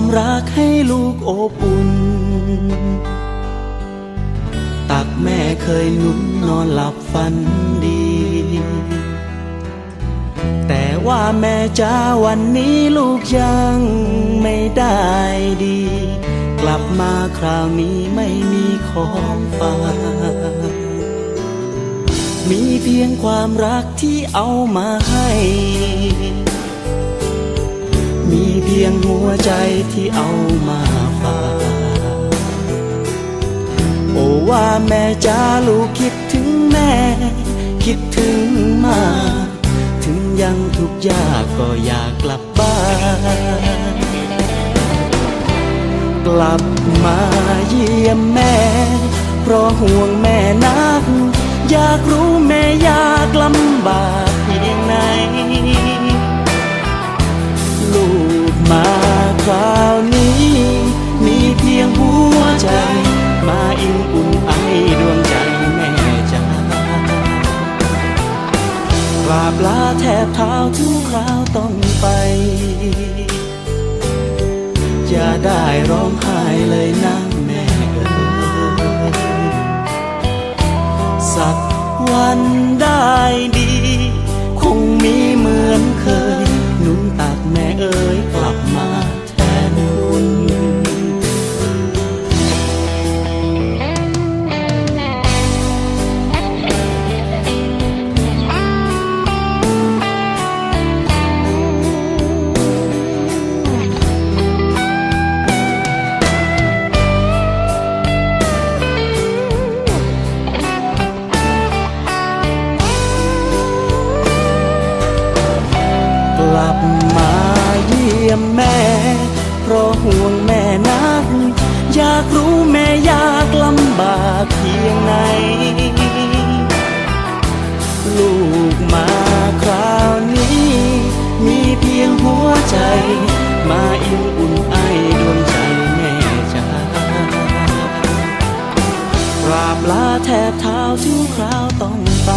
ความรักให้ลูกอบอุ่น ตักแม่เคยนุ่นนอนหลับฝันดี แต่ว่าแม่จ้าวันนี้ลูกยังไม่ได้ดี กลับมาคราวนี้ไม่มีของฝากมีเพียงความรักที่เอามาให้ วใจที่เอามาฝากโอ้ว่าแม่จ้าลูกคิดถึงแม่ คิดถึงมากถึงยังทุกยากก็อยากกลับบ้านกลับมาเยี่ยมแม่ เพราะห่วงแม่นัก อยากรู้แม่ยากลำบาก ราบลาแทบเท้าทุกคราวต้องไป อย่าได้ร้องไห้เลยนะแม่เอ๋ยสักวันได้ดี คงมีเหมือนเคย มาเยี่ยมแม่ เพราะห่วงแม่นัก อยากรู้แม่อยากลำบากเพียงไหน ลูกมาคราวนี้ มีเพียงหัวใจ มาอิ่มอุ่นไอดวงใจแม่จ้ากราบลาแทบเท้าทุกคราวต้องไป